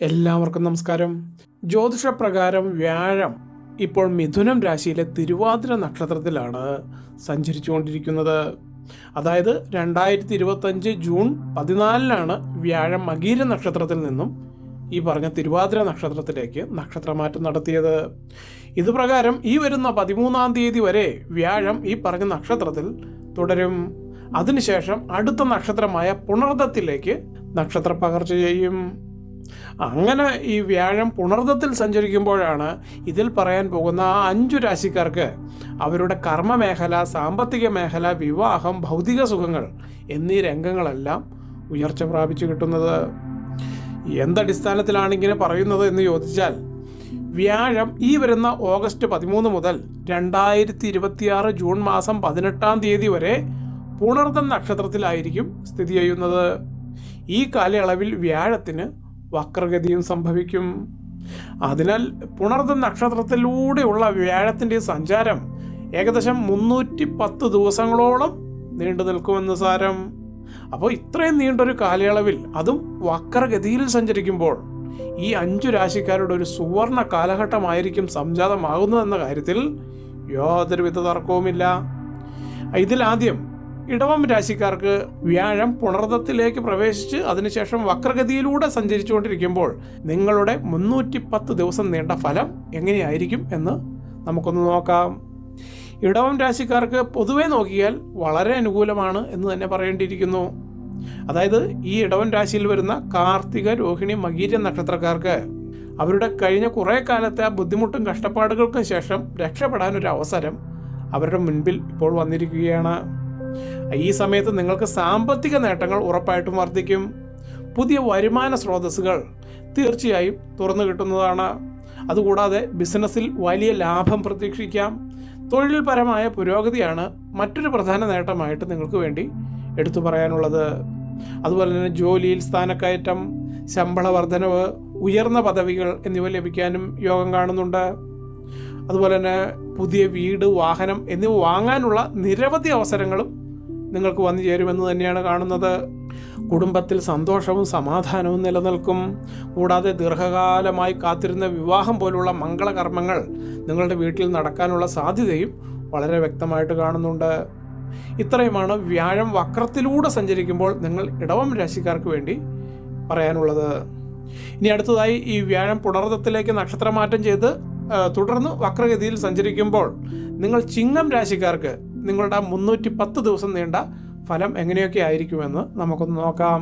എല്ലാവർക്കും നമസ്കാരം. ജ്യോതിഷപ്രകാരം വ്യാഴം ഇപ്പോൾ മിഥുനം രാശിയിലെ തിരുവാതിര നക്ഷത്രത്തിലാണ് സഞ്ചരിച്ചുകൊണ്ടിരിക്കുന്നത്. അതായത് രണ്ടായിരത്തി ഇരുപത്തഞ്ച് ജൂൺ പതിനാലിനാണ് വ്യാഴം മകീര നക്ഷത്രത്തിൽ നിന്നും ഈ പറഞ്ഞ തിരുവാതിര നക്ഷത്രത്തിലേക്ക് നക്ഷത്രമാറ്റം നടത്തിയത്. ഇതുപ്രകാരം ഈ വരുന്ന പതിമൂന്നാം തീയതി വരെ വ്യാഴം ഈ പറഞ്ഞ നക്ഷത്രത്തിൽ തുടരും. അതിനുശേഷം അടുത്ത നക്ഷത്രമായ പുണർദത്തിലേക്ക് നക്ഷത്ര പകർച്ച ചെയ്യും. അങ്ങനെ ഈ വ്യാഴം പുണർദത്തിൽ സഞ്ചരിക്കുമ്പോഴാണ് ഇതിൽ പറയാൻ പോകുന്ന ആ അഞ്ചു രാശിക്കാർക്ക് അവരുടെ കർമ്മ മേഖല സാമ്പത്തിക മേഖല വിവാഹം ഭൗതിക സുഖങ്ങൾ എന്നീ രംഗങ്ങളെല്ലാം ഉയർച്ച പ്രാപിച്ചു കിട്ടുന്നത്. എന്തടിസ്ഥാനത്തിലാണ് ഇങ്ങനെ പറയുന്നത് എന്ന് ചോദിച്ചാൽ വ്യാഴം ഈ വരുന്ന ഓഗസ്റ്റ് പതിമൂന്ന് മുതൽ രണ്ടായിരത്തി ഇരുപത്തിയാറ് ജൂൺ മാസം പതിനെട്ടാം തീയതി വരെ പുണർദം നക്ഷത്രത്തിലായിരിക്കും സ്ഥിതി ചെയ്യുന്നത്. ഈ കാലയളവിൽ വ്യാഴത്തിന് വക്രഗതിയും സംഭവിക്കും. അതിനാൽ പുണർദ നക്ഷത്രത്തിലൂടെയുള്ള വ്യാഴത്തിന്റെ സഞ്ചാരം ഏകദേശം മുന്നൂറ്റി പത്ത് ദിവസങ്ങളോളം നീണ്ടു നിൽക്കുമെന്ന് സാരം. അപ്പോൾ ഇത്രയും നീണ്ടൊരു കാലയളവിൽ അതും വക്രഗതിയിൽ സഞ്ചരിക്കുമ്പോൾ ഈ അഞ്ചു രാശിക്കാരുടെ ഒരു സുവർണ കാലഘട്ടമായിരിക്കും സംജാതമാകുന്നതെന്ന കാര്യത്തിൽ യാതൊരുവിധ തർക്കവുമില്ല. ഇതിലാദ്യം ഇടവം രാശിക്കാർക്ക് വ്യാഴം പുണർദത്തിലേക്ക് പ്രവേശിച്ച് അതിനുശേഷം വക്രഗതിയിലൂടെ സഞ്ചരിച്ചുകൊണ്ടിരിക്കുമ്പോൾ നിങ്ങളുടെ മുന്നൂറ്റി പത്ത് ദിവസം നീണ്ട ഫലം എങ്ങനെയായിരിക്കും എന്ന് നമുക്കൊന്ന് നോക്കാം. ഇടവം രാശിക്കാർക്ക് പൊതുവെ നോക്കിയാൽ വളരെ അനുകൂലമാണ് എന്ന് തന്നെ പറയേണ്ടിയിരിക്കുന്നു. അതായത് ഈ ഇടവൻ രാശിയിൽ വരുന്ന കാർത്തിക രോഹിണി മകീര നക്ഷത്രക്കാർക്ക് അവരുടെ കഴിഞ്ഞ കുറേ കാലത്തെ ആ ബുദ്ധിമുട്ടും കഷ്ടപ്പാടുകൾക്കും ശേഷം രക്ഷപ്പെടാനൊരു അവസരം അവരുടെ മുൻപിൽ ഇപ്പോൾ വന്നിരിക്കുകയാണ്. ഈ സമയത്ത് നിങ്ങൾക്ക് സാമ്പത്തിക നേട്ടങ്ങൾ ഉറപ്പായിട്ടും വർദ്ധിക്കും. പുതിയ വരുമാന സ്രോതസ്സുകൾ തീർച്ചയായും തുറന്നു കിട്ടുന്നതാണ്. അതുകൂടാതെ ബിസിനസ്സിൽ വലിയ ലാഭം പ്രതീക്ഷിക്കാം. തൊഴിൽപരമായ പുരോഗതിയാണ് മറ്റൊരു പ്രധാന നേട്ടമായിട്ട് നിങ്ങൾക്ക് വേണ്ടി എടുത്തു പറയാനുള്ളത്. അതുപോലെ തന്നെ ജോലിയിൽ സ്ഥാനക്കയറ്റം ശമ്പള വർധനവ് ഉയർന്ന പദവികൾ എന്നിവ ലഭിക്കാനും യോഗം കാണുന്നുണ്ട്. അതുപോലെ തന്നെ പുതിയ വീട് വാഹനം എന്നിവ വാങ്ങാനുള്ള നിരവധി അവസരങ്ങളും നിങ്ങൾക്ക് വന്നു ചേരുമെന്ന് തന്നെയാണ് കാണുന്നത്. കുടുംബത്തിൽ സന്തോഷവും സമാധാനവും നിലനിൽക്കും. കൂടാതെ ദീർഘകാലമായി കാത്തിരുന്ന വിവാഹം പോലുള്ള മംഗളകർമ്മങ്ങൾ നിങ്ങളുടെ വീട്ടിൽ നടക്കാനുള്ള സാധ്യതയും വളരെ വ്യക്തമായിട്ട് കാണുന്നുണ്ട്. ഇത്രയുമാണ് വ്യാഴം വക്രത്തിലൂടെ സഞ്ചരിക്കുമ്പോൾ നിങ്ങൾ ഇടവം രാശിക്കാർക്ക് വേണ്ടി പറയാനുള്ളത്. ഇനി അടുത്തതായി ഈ വ്യാഴം പുണർദത്തിലേക്ക് നക്ഷത്രമാറ്റം ചെയ്ത് തുടർന്ന് വക്രഗതിയിൽ സഞ്ചരിക്കുമ്പോൾ നിങ്ങൾ ചിങ്ങം രാശിക്കാർക്ക് നിങ്ങളുടെ മുന്നൂറ്റി പത്ത് ദിവസം നീണ്ട ഫലം എങ്ങനെയൊക്കെ ആയിരിക്കുമെന്ന് നമുക്കൊന്ന് നോക്കാം.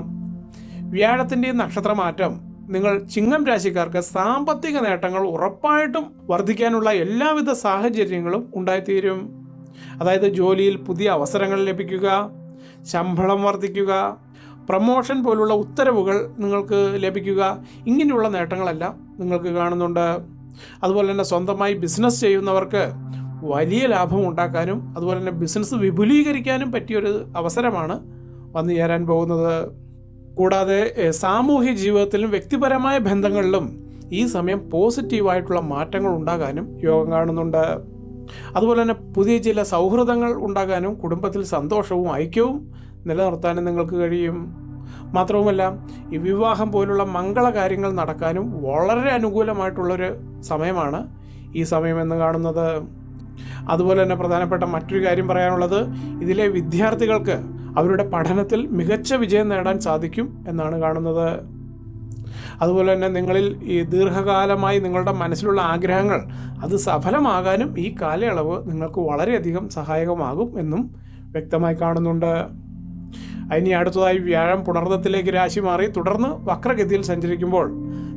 വ്യാഴത്തിന്റെ നക്ഷത്രമാറ്റം. നിങ്ങൾ ചിങ്ങം രാശിക്കാർക്ക് സാമ്പത്തിക നേട്ടങ്ങൾ ഉറപ്പായിട്ടും വർദ്ധിക്കാനുള്ള എല്ലാവിധ സാഹചര്യങ്ങളും ഉണ്ടായിത്തീരും. അതായത് ജോലിയിൽ പുതിയ അവസരങ്ങൾ ലഭിക്കുക ശമ്പളം വർദ്ധിക്കുക പ്രമോഷൻ പോലുള്ള ഉത്തരവുകൾ നിങ്ങൾക്ക് ലഭിക്കുക ഇങ്ങനെയുള്ള നേട്ടങ്ങളെല്ലാം നിങ്ങൾക്ക് കാണുന്നുണ്ട്. അതുപോലെ തന്നെ സ്വന്തമായി ബിസിനസ് ചെയ്യുന്നവർക്ക് വലിയ ലാഭം ഉണ്ടാക്കാനും അതുപോലെ തന്നെ ബിസിനസ് വിപുലീകരിക്കാനും പറ്റിയൊരു അവസരമാണ് വന്നു ചേരാൻ പോകുന്നത്. കൂടാതെ സാമൂഹ്യ ജീവിതത്തിലും വ്യക്തിപരമായ ബന്ധങ്ങളിലും ഈ സമയം പോസിറ്റീവായിട്ടുള്ള മാറ്റങ്ങൾ ഉണ്ടാകാനും യോഗം കാണുന്നുണ്ട്. അതുപോലെ തന്നെ പുതിയ ചില സൗഹൃദങ്ങൾ ഉണ്ടാകാനും കുടുംബത്തിൽ സന്തോഷവും ഐക്യവും നിലനിർത്താനും നിങ്ങൾക്ക് കഴിയും. മാത്രവുമല്ല ഈ വിവാഹം പോലുള്ള മംഗള കാര്യങ്ങൾ നടക്കാനും വളരെ അനുകൂലമായിട്ടുള്ളൊരു സമയമാണ് ഈ സമയമെന്ന് കാണുന്നത്. അതുപോലെ തന്നെ പ്രധാനപ്പെട്ട മറ്റൊരു കാര്യം പറയാനുള്ളത് ഇതിലെ വിദ്യാർത്ഥികൾക്ക് അവരുടെ പഠനത്തിൽ മികച്ച വിജയം നേടാൻ സാധിക്കും എന്നാണ് കാണുന്നത്. അതുപോലെ തന്നെ നിങ്ങളിൽ ഈ ദീർഘകാലമായി നിങ്ങളുടെ മനസ്സിലുള്ള ആഗ്രഹങ്ങൾ അത് സഫലമാകാനും ഈ കാലയളവ് നിങ്ങൾക്ക് വളരെയധികം സഹായകമാകും എന്നും വ്യക്തമായി കാണുന്നുണ്ട്. ഇനി അടുത്തതായി വ്യാഴം പുണർന്നത്തിലേക്ക് രാശി മാറി തുടർന്ന് വക്രഗതിയിൽ സഞ്ചരിക്കുമ്പോൾ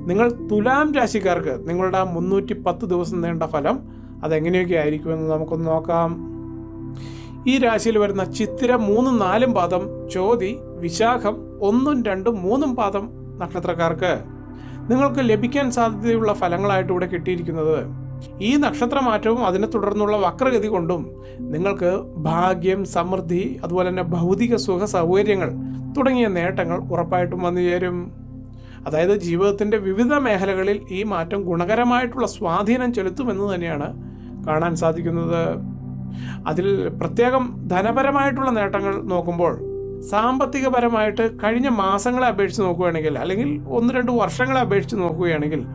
നിങ്ങൾ തുലാം രാശിക്കാർക്ക് നിങ്ങളുടെ മുന്നൂറ്റി പത്ത് ദിവസം നീണ്ട ഫലം അതെങ്ങനെയൊക്കെ ആയിരിക്കുമെന്ന് നമുക്കൊന്ന് നോക്കാം. ഈ രാശിയിൽ വരുന്ന ചിത്തിര മൂന്നും നാലും പാദം ചോതി വിശാഖം ഒന്നും രണ്ടും മൂന്നും പാദം നക്ഷത്രക്കാർക്ക് നിങ്ങൾക്ക് ലഭിക്കാൻ സാധ്യതയുള്ള ഫലങ്ങളായിട്ട് ഇവിടെ കിട്ടിയിരിക്കുന്നത്. ഈ നക്ഷത്രമാറ്റവും അതിനെ തുടർന്നുള്ള വക്രഗതി കൊണ്ടും നിങ്ങൾക്ക് ഭാഗ്യം സമൃദ്ധി അതുപോലെ തന്നെ ഭൗതിക സുഖ സൗകര്യങ്ങൾ തുടങ്ങിയ നേട്ടങ്ങൾ ഉറപ്പായിട്ടും വന്നു ചേരും അതായത് ജീവിതത്തിന്റെ വിവിധ മേഖലകളിൽ ഈ മാറ്റം ഗുണകരമായിട്ടുള്ള സ്വാധീനം ചെലുത്തുമെന്ന് തന്നെയാണ് കാണാൻ സാധിക്കുന്നത്. അതിൽ പ്രത്യേകം ധനപരമായിട്ടുള്ള നേട്ടങ്ങൾ നോക്കുമ്പോൾ സാമ്പത്തികപരമായിട്ട് കഴിഞ്ഞ മാസങ്ങളെ അപേക്ഷിച്ച് നോക്കുകയാണെങ്കിൽ അല്ലെങ്കിൽ ഒന്ന് രണ്ട് വർഷങ്ങളെ അപേക്ഷിച്ച് നോക്കുകയാണെങ്കിൽ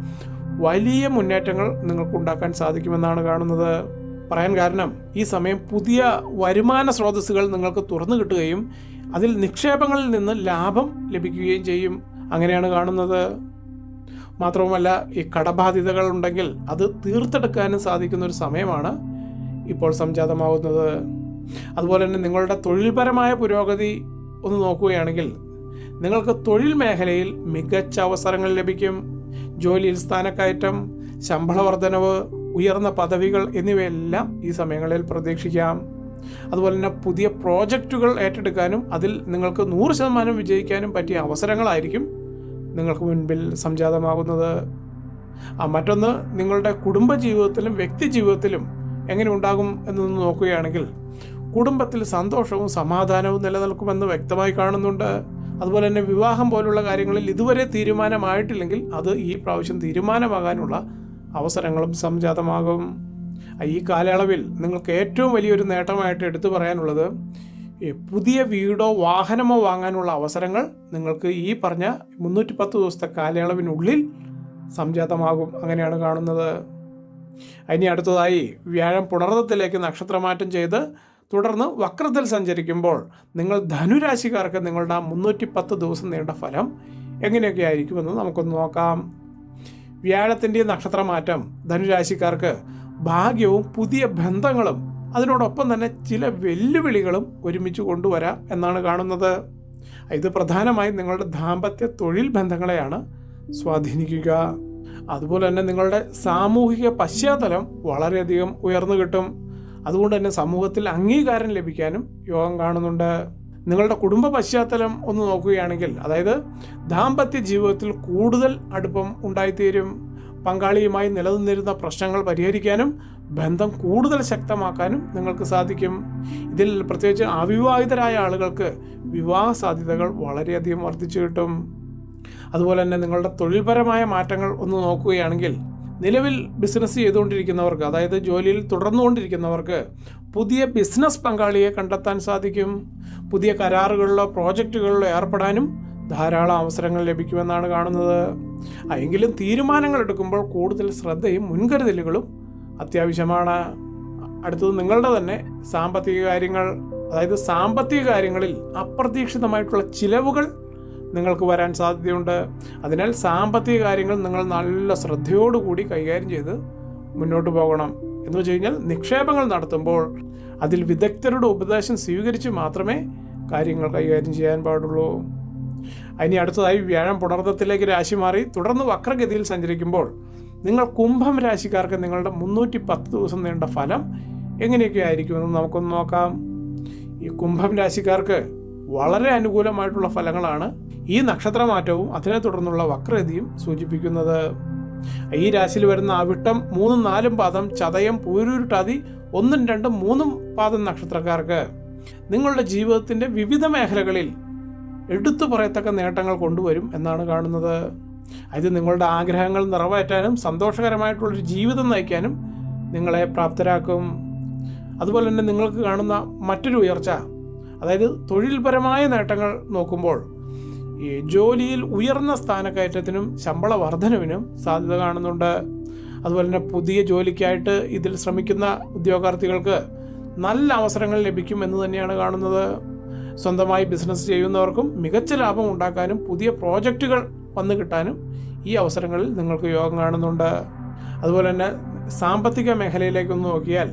വലിയ മുന്നേറ്റങ്ങൾ നിങ്ങൾക്ക് ഉണ്ടാക്കാൻ സാധിക്കുമെന്നാണ് കാണുന്നത്. പറയാൻ കാരണം ഈ സമയം പുതിയ വരുമാന സ്രോതസ്സുകൾ നിങ്ങൾക്ക് തുറന്നു കിട്ടുകയും അതിൽ നിക്ഷേപങ്ങളിൽ നിന്ന് ലാഭം ലഭിക്കുകയും ചെയ്യും. അങ്ങനെയാണ് കാണുന്നത്. മാത്രവുമല്ല ഈ കടബാധ്യതകൾ ഉണ്ടെങ്കിൽ അത് തീർത്തെടുക്കാനും സാധിക്കുന്ന ഒരു സമയമാണ് ഇപ്പോൾ സംജാതമാവുന്നത്. അതുപോലെ തന്നെ നിങ്ങളുടെ തൊഴിൽപരമായ പുരോഗതി ഒന്ന് നോക്കുകയാണെങ്കിൽ നിങ്ങൾക്ക് തൊഴിൽ മേഖലയിൽ മികച്ച അവസരങ്ങൾ ലഭിക്കും. ജോലിയിൽ സ്ഥാനക്കയറ്റം ശമ്പള വർധനവ് ഉയർന്ന പദവികൾ എന്നിവയെല്ലാം ഈ സമയങ്ങളിൽ പ്രതീക്ഷിക്കാം. അതുപോലെ തന്നെ പുതിയ പ്രോജക്റ്റുകൾ ഏറ്റെടുക്കാനും അതിൽ നിങ്ങൾക്ക് നൂറ് ശതമാനം വിജയിക്കാനും പറ്റിയ അവസരങ്ങളായിരിക്കും നിങ്ങൾക്ക് മുൻപിൽ സംജാതമാകുന്നത്. മറ്റൊന്ന് നിങ്ങളുടെ കുടുംബ ജീവിതത്തിലും വ്യക്തി ജീവിതത്തിലും എങ്ങനെ ഉണ്ടാകും എന്നൊന്ന് നോക്കുകയാണെങ്കിൽ കുടുംബത്തിൽ സന്തോഷവും സമാധാനവും നിലനിൽക്കുമെന്ന് വ്യക്തമായി കാണുന്നുണ്ട്. അതുപോലെ തന്നെ വിവാഹം പോലുള്ള കാര്യങ്ങളിൽ ഇതുവരെ തീരുമാനമായിട്ടില്ലെങ്കിൽ അത് ഈ പ്രാവശ്യം തീരുമാനമാകാനുള്ള അവസരങ്ങളും സംജാതമാകും. ഈ കാലയളവിൽ നിങ്ങൾക്ക് ഏറ്റവും വലിയൊരു നേട്ടമായിട്ട് എടുത്തു പറയാനുള്ളത് പുതിയ വീടോ വാഹനമോ വാങ്ങാനുള്ള അവസരങ്ങൾ നിങ്ങൾക്ക് ഈ പറഞ്ഞ മുന്നൂറ്റി പത്ത് ദിവസത്തെ കാലയളവിനുള്ളിൽ സംജാതമാകും. അങ്ങനെയാണ് കാണുന്നത്. ഇനി അടുത്തതായി വ്യാഴം പുണർത്തത്തിലേക്ക് നക്ഷത്രമാറ്റം ചെയ്ത് തുടർന്ന് വക്രത്തിൽ സഞ്ചരിക്കുമ്പോൾ നിങ്ങൾ ധനുരാശിക്കാർക്ക് നിങ്ങളുടെ ആ മുന്നൂറ്റി പത്ത് ദിവസം നീണ്ട ഫലം എങ്ങനെയൊക്കെ ആയിരിക്കുമെന്ന് നമുക്കൊന്ന് നോക്കാം. വ്യാഴത്തിന്റെ നക്ഷത്രമാറ്റം ധനുരാശിക്കാർക്ക് ഭാഗ്യവും പുതിയ ബന്ധങ്ങളും അതിനോടൊപ്പം തന്നെ ചില വെല്ലുവിളികളും ഒരുമിച്ച് കൊണ്ടുവരാം എന്നാണ് കാണുന്നത്. ഇത് പ്രധാനമായും നിങ്ങളുടെ ദാമ്പത്യ തൊഴിൽ ബന്ധങ്ങളെയാണ് സ്വാധീനിക്കുക. അതുപോലെ തന്നെ നിങ്ങളുടെ സാമൂഹിക പശ്ചാത്തലം വളരെയധികം ഉയർന്നു കിട്ടും. അതുകൊണ്ട് തന്നെ സമൂഹത്തിൽ അംഗീകാരം ലഭിക്കാനും യോഗം കാണുന്നുണ്ട്. നിങ്ങളുടെ കുടുംബ പശ്ചാത്തലം ഒന്ന് നോക്കുകയാണെങ്കിൽ അതായത് ദാമ്പത്യ ജീവിതത്തിൽ കൂടുതൽ അടുപ്പം ഉണ്ടായിത്തീരും. പങ്കാളിയുമായി നിലനിന്നിരുന്ന പ്രശ്നങ്ങൾ പരിഹരിക്കാനും ബന്ധം കൂടുതൽ ശക്തമാക്കാനും നിങ്ങൾക്ക് സാധിക്കും. ഇതിൽ പ്രത്യേകിച്ച് അവിവാഹിതരായ ആളുകൾക്ക് വിവാഹ സാധ്യതകൾ വളരെയധികം വർദ്ധിച്ചു കിട്ടും. അതുപോലെ തന്നെ നിങ്ങളുടെ തൊഴിൽപരമായ മാറ്റങ്ങൾ ഒന്ന് നോക്കുകയാണെങ്കിൽ നിലവിൽ ബിസിനസ് ചെയ്തുകൊണ്ടിരിക്കുന്നവർക്ക് അതായത് ജോലിയിൽ തുടർന്നുകൊണ്ടിരിക്കുന്നവർക്ക് പുതിയ ബിസിനസ് പങ്കാളിയെ കണ്ടെത്താൻ സാധിക്കും. പുതിയ കരാറുകളിലോ പ്രോജക്റ്റുകളിലോ ഏർപ്പെടാനും ധാരാളം അവസരങ്ങൾ ലഭിക്കുമെന്നാണ് കാണുന്നത്. എങ്കിലും തീരുമാനങ്ങൾ എടുക്കുമ്പോൾ കൂടുതൽ ശ്രദ്ധയും മുൻകരുതലുകളും അത്യാവശ്യമാണ്. അടുത്തത് നിങ്ങളുടെ തന്നെ സാമ്പത്തിക കാര്യങ്ങൾ അതായത് സാമ്പത്തിക കാര്യങ്ങളിൽ അപ്രതീക്ഷിതമായിട്ടുള്ള ചിലവുകൾ നിങ്ങൾക്ക് വരാൻ സാധ്യതയുണ്ട്. അതിനാൽ സാമ്പത്തിക കാര്യങ്ങൾ നിങ്ങൾ നല്ല ശ്രദ്ധയോടുകൂടി കൈകാര്യം ചെയ്ത് മുന്നോട്ട് പോകണം. എന്ന് വെച്ച് കഴിഞ്ഞാൽ നിക്ഷേപങ്ങൾ നടത്തുമ്പോൾ അതിൽ വിദഗ്ധരുടെ ഉപദേശം സ്വീകരിച്ച് മാത്രമേ കാര്യങ്ങൾ കൈകാര്യം ചെയ്യാൻ പാടുള്ളൂ. ഇനി അടുത്തതായി വ്യാഴം പുണർദ്ദത്തിലേക്ക് രാശി മാറി തുടർന്ന് വക്രഗതിയിൽ സഞ്ചരിക്കുമ്പോൾ നിങ്ങൾ കുംഭം രാശിക്കാർക്ക് നിങ്ങളുടെ മുന്നൂറ്റി പത്ത് ദിവസം നീണ്ട ഫലം എങ്ങനെയൊക്കെ ആയിരിക്കുമെന്ന് നമുക്കൊന്ന് നോക്കാം. ഈ കുംഭം രാശിക്കാർക്ക് വളരെ അനുകൂലമായിട്ടുള്ള ഫലങ്ങളാണ് ഈ നക്ഷത്രമാറ്റവും അതിനെ തുടർന്നുള്ള വക്രഗതിയും സൂചിപ്പിക്കുന്നത്. ഈ രാശിയിൽ വരുന്ന അവിട്ടം മൂന്നും നാലും പാദം ചതയം പൂരൂരുട്ടാതി ഒന്നും രണ്ടും മൂന്നും പാദം നക്ഷത്രക്കാർക്ക് നിങ്ങളുടെ ജീവിതത്തിന്റെ വിവിധ മേഖലകളിൽ എടുത്തു പറയത്തക്ക നേട്ടങ്ങൾ കൊണ്ടുവരും എന്നാണ് കാണുന്നത്. അത് നിങ്ങളുടെ ആഗ്രഹങ്ങൾ നിറവേറ്റാനും സന്തോഷകരമായിട്ടുള്ളൊരു ജീവിതം നയിക്കാനും നിങ്ങളെ പ്രാപ്തരാക്കും. അതുപോലെ തന്നെ നിങ്ങൾക്ക് കാണുന്ന മറ്റൊരു ഉയർച്ച അതായത് തൊഴിൽപരമായ നേട്ടങ്ങൾ നോക്കുമ്പോൾ ഈ ജോലിയിൽ ഉയർന്ന സ്ഥാനക്കയറ്റത്തിനും ശമ്പള വർധനവിനും സാധ്യത കാണുന്നുണ്ട്. അതുപോലെ തന്നെ പുതിയ ജോലിക്കായിട്ട് ഇതിൽ ശ്രമിക്കുന്ന ഉദ്യോഗാർത്ഥികൾക്ക് നല്ല അവസരങ്ങൾ ലഭിക്കും എന്ന് തന്നെയാണ് കാണുന്നത്. സ്വന്തമായി ബിസിനസ് ചെയ്യുന്നവർക്കും മികച്ച ലാഭം ഉണ്ടാക്കാനും പുതിയ പ്രോജക്റ്റുകൾ വന്നു കിട്ടാനും ഈ അവസരങ്ങളിൽ നിങ്ങൾക്ക് യോഗം കാണുന്നുണ്ട്. അതുപോലെ തന്നെ സാമ്പത്തിക മേഖലയിലേക്കൊന്ന് നോക്കിയാൽ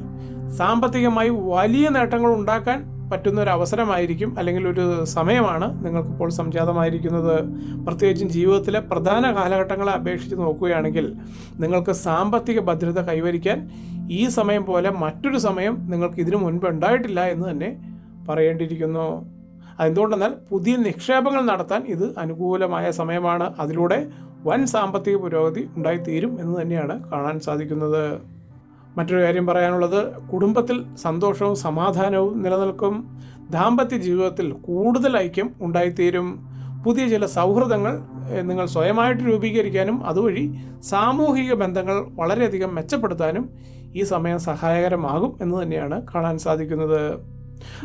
സാമ്പത്തികമായി വലിയ നേട്ടങ്ങൾ ഉണ്ടാക്കാൻ പറ്റുന്ന ഒരു അവസരമായിരിക്കും അല്ലെങ്കിൽ ഒരു സമയമാണ് നിങ്ങൾക്കിപ്പോൾ സംജാതമായിരിക്കുന്നത്. പ്രത്യേകിച്ചും ജീവിതത്തിലെ പ്രധാന കാലഘട്ടങ്ങളെ അപേക്ഷിച്ച് നോക്കുകയാണെങ്കിൽ നിങ്ങൾക്ക് സാമ്പത്തിക ഭദ്രത കൈവരിക്കാൻ ഈ സമയം പോലെ മറ്റൊരു സമയം നിങ്ങൾക്ക് ഇതിനു മുൻപ് ഉണ്ടായിട്ടില്ല എന്ന് തന്നെ പറയേണ്ടിയിരിക്കുന്നു. എന്തുകൊണ്ടെന്നാൽ പുതിയ നിക്ഷേപങ്ങൾ നടത്താൻ ഇത് അനുകൂലമായ സമയമാണ്. അതിലൂടെ വൻ സാമ്പത്തിക പുരോഗതി ഉണ്ടായിത്തീരും എന്ന് തന്നെയാണ് കാണാൻ സാധിക്കുന്നത്. മറ്റൊരു കാര്യം പറയാനുള്ളത് കുടുംബത്തിൽ സന്തോഷവും സമാധാനവും നിലനിൽക്കും. ദാമ്പത്യ ജീവിതത്തിൽ കൂടുതൽ ഐക്യം ഉണ്ടായിത്തീരും. പുതിയ ചില സൗഹൃദങ്ങൾ നിങ്ങൾ സ്വയമായിട്ട് രൂപീകരിക്കാനും അതുവഴി സാമൂഹിക ബന്ധങ്ങൾ വളരെയധികം മെച്ചപ്പെടുത്താനും ഈ സമയം സഹായകരമാകും എന്ന് തന്നെയാണ് കാണാൻ സാധിക്കുന്നത്.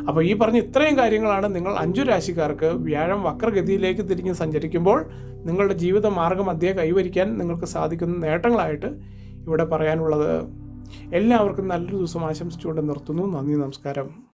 അപ്പോൾ ഈ പറഞ്ഞ ഇത്രയും കാര്യങ്ങളാണ് നിങ്ങൾ അഞ്ചു രാശിക്കാർക്ക് വ്യാഴം വക്രഗതിയിലേക്ക് തിരിഞ്ഞ് സഞ്ചരിക്കുമ്പോൾ നിങ്ങളുടെ ജീവിത മാർഗം അധ്യയം കൈവരിക്കാൻ നിങ്ങൾക്ക് സാധിക്കുന്ന നേട്ടങ്ങളായിട്ട് ഇവിടെ പറയാനുള്ളത്. എല്ലാവർക്കും നല്ലൊരു ദിവസം ആശംസിച്ചുകൊണ്ട് നിർത്തുന്നു. നന്ദി നമസ്കാരം.